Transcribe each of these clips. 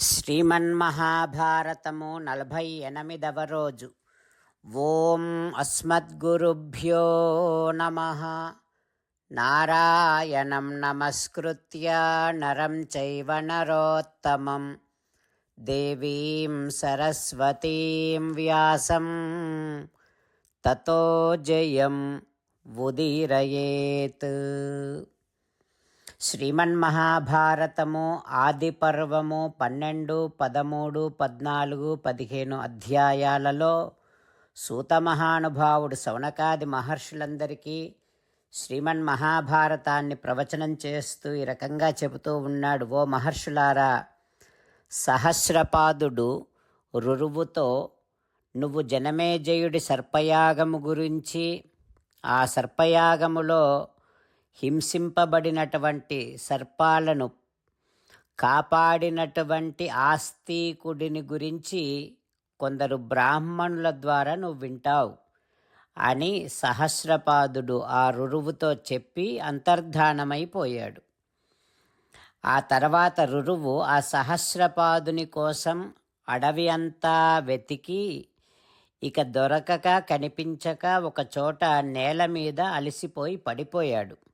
శ్రీమన్మహాభారతము నలభై ఎనిమిదవ రోజు. ఓం అస్మద్గురుభ్యో నమ. నారాయణం నమస్కృత్య నరం చైవ నరోత్తమం. దేవీం సరస్వతీం వ్యాసం. తతో జయం ఉదీరయేత్. శ్రీమన్మహాభారతము ఆది పర్వము పన్నెండు పదమూడు పద్నాలుగు పదిహేను అధ్యాయాలలో సూత మహానుభావుడు సౌనకాది మహర్షులందరికీ శ్రీమన్మహాభారతాన్ని ప్రవచనం చేస్తూ ఈ రకంగా చెబుతూ ఉన్నాడు. ఓ మహర్షులారా సహస్రపాదుడు రురువుతో నువ్వు జనమేజయుడి సర్పయాగము గురించి ఆ సర్పయాగములో హింసింపబడినటువంటి సర్పాలను కాపాడినటువంటి ఆస్తికుడిని గురించి కొందరు బ్రాహ్మణుల ద్వారా నువ్వు వింటావు అని సహస్రపాదుడు ఆ రురువుతో చెప్పి అంతర్ధానమైపోయాడు. ఆ తర్వాత రురువు ఆ సహస్రపాదుని కోసం అడవి అంతా వెతికి ఇక దొరకక కనిపించక ఒక చోట నేల మీద అలసిపోయి పడిపోయాడు.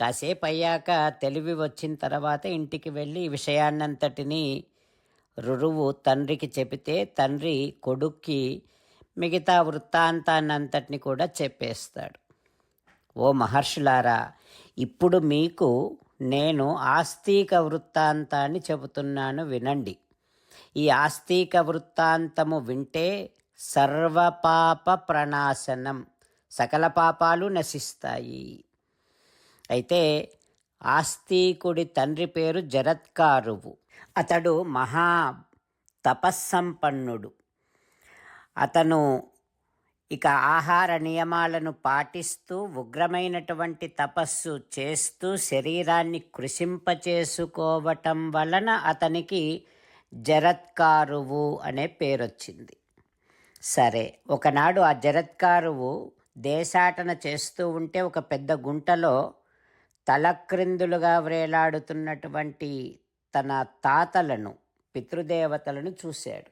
కాసేపు అయ్యాక తెలివి వచ్చిన తర్వాత ఇంటికి వెళ్ళి విషయాన్నంతటినీ రురువు తండ్రికి చెబితే తండ్రి కొడుక్కి మిగతా వృత్తాంతాన్నంతటిని కూడా చెప్పేస్తాడు. ఓ మహర్షులారా ఇప్పుడు మీకు నేను ఆస్తిక వృత్తాంతాన్ని చెబుతున్నాను వినండి. ఈ ఆస్తిక వృత్తాంతము వింటే సర్వపాప ప్రణాశనం సకల పాపాలు నశిస్తాయి. అయితే ఆస్తికుడి తండ్రి పేరు జరత్కారువు. అతడు మహా తపస్సంపన్నుడు. అతను ఇక ఆహార నియమాలను పాటిస్తూ ఉగ్రమైనటువంటి తపస్సు చేస్తూ శరీరాన్ని కృషింపచేసుకోవటం వలన అతనికి జరత్కారువు అనే పేరొచ్చింది. సరే ఒకనాడు ఆ జరత్కారువు దేశాటన చేస్తూ ఉంటే ఒక పెద్ద గుంటలో తలక్రిందులుగా వ్రేలాడుతున్నటువంటి తన తాతలను పితృదేవతలను చూశాడు.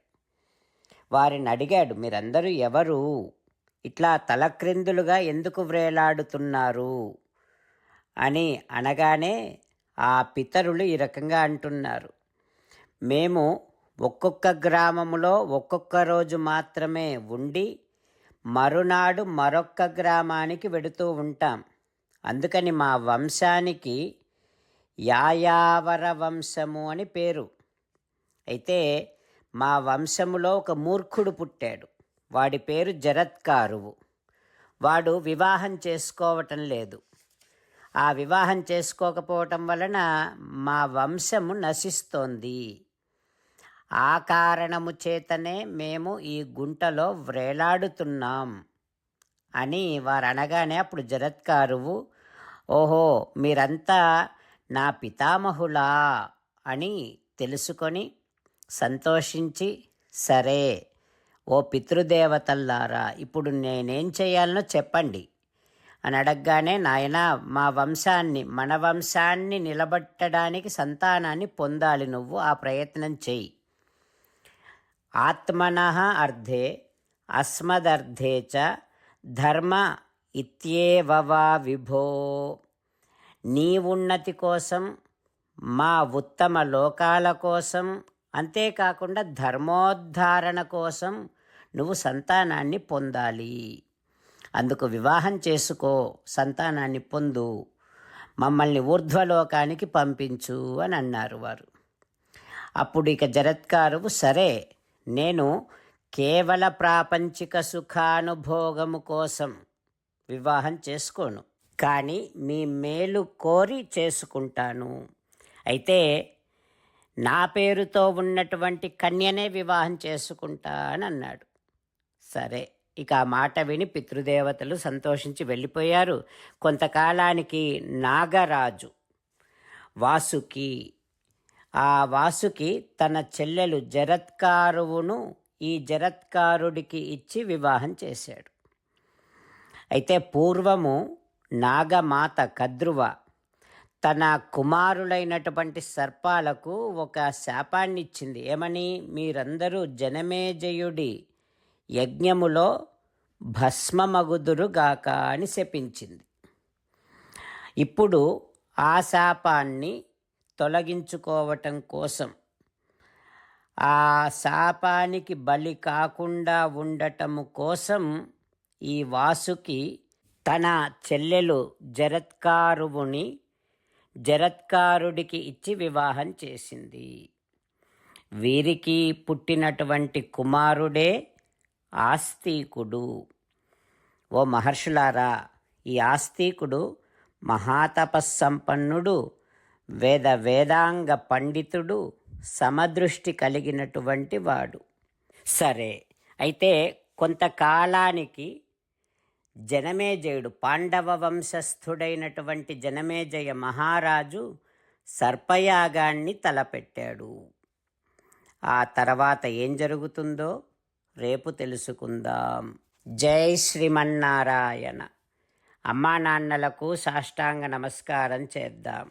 వారిని అడిగాడు మీరందరూ ఎవరు? ఇట్లా తలక్రిందులుగా ఎందుకు వ్రేలాడుతున్నారు? అని అనగానే ఆ పితరులు ఈ రకంగా అంటున్నారు. మేము ఒక్కొక్క గ్రామములో ఒక్కొక్క రోజు మాత్రమే ఉండి మరునాడు మరొక్క గ్రామానికి వెడుతూ ఉంటాం. అందుకని మా వంశానికి యాయావర వంశము అని పేరు. అయితే మా వంశములో ఒక మూర్ఖుడు పుట్టాడు. వాడి పేరు జరత్కారువు. వాడు వివాహం చేసుకోవటం లేదు. ఆ వివాహం చేసుకోకపోవటం వలన మా వంశము నశిస్తోంది. ఆ కారణము చేతనే మేము ఈ గుంటలో వ్రేలాడుతున్నాం అని వారు అనగానే అప్పుడు జరత్కారువు ఓహో మీరంతా నా పితామహులా? అని తెలుసుకొని సంతోషించి సరే ఓ పితృదేవతల్లారా ఇప్పుడు నేనేం చేయాలనో చెప్పండి. అని అడగగానే నాయన మా వంశాన్ని మన వంశాన్ని నిలబెట్టడానికి సంతానాన్ని పొందాలి నువ్వు ఆ ప్రయత్నం చెయ్యి. ఆత్మన అర్థే అస్మదర్థే చ ధర్మ ఇత్యేవవా విభో. నీ ఉన్నతి కోసం మా ఉత్తమ లోకాల కోసం అంతేకాకుండా ధర్మోద్ధారణ కోసం నువ్వు సంతానాన్ని పొందాలి. అందుకు వివాహం చేసుకో సంతానాన్ని పొందు మమ్మల్ని ఊర్ధ్వలోకానికి పంపించు అని అన్నారు వారు. అప్పుడు ఇక జరత్కారువు సరే నేను కేవల ప్రాపంచిక సుఖానుభోగము కోసం వివాహం చేసుకోను. కానీ మీ మేలు కోరి చేసుకుంటాను. అయితే నా పేరుతో ఉన్నటువంటి కన్యనే వివాహం చేసుకుంటా అని అన్నాడు సరే ఇక ఆ మాట విని పితృదేవతలు సంతోషించి వెళ్ళిపోయారు. కొంతకాలానికి నాగరాజు వాసుకి ఆ వాసుకి తన చెల్లెలు జరత్కారువును ఈ జరత్కారుడికి ఇచ్చి వివాహం చేశాడు. అయితే పూర్వము నాగమాత కద్రువ తన కుమారులైనటువంటి సర్పాలకు ఒక శాపాన్ని ఇచ్చింది ఏమని? మీరందరూ జనమేజయుడి యజ్ఞములో భస్మమగుదురుగాక అని శపించింది. ఇప్పుడు ఆ శాపాన్ని తొలగించుకోవటం కోసం ఆ శాపానికి బలి కాకుండా ఉండటము కోసం ఈ వాసుకి తన చెల్లెలు జరత్కారువుని జరత్కారుడికి ఇచ్చి వివాహం చేసింది. వీరికి పుట్టినటువంటి కుమారుడే ఆస్తికుడు. ఓ మహర్షులారా ఈ ఆస్తికుడు మహాతపస్సంపన్నుడు వేద వేదాంగ పండితుడు సమదృష్టి కలిగినటువంటి వాడు. సరే అయితే కొంతకాలానికి జనమేజయుడు పాండవ వంశస్థుడైనటువంటి జనమేజయ మహారాజు సర్పయాగాన్ని తలపెట్టాడు. ఆ తర్వాత ఏం జరుగుతుందో రేపు తెలుసుకుందాం. జై శ్రీమన్నారాయణ. అమ్మా నాన్నలకు సాష్టాంగ నమస్కారం చేద్దాం.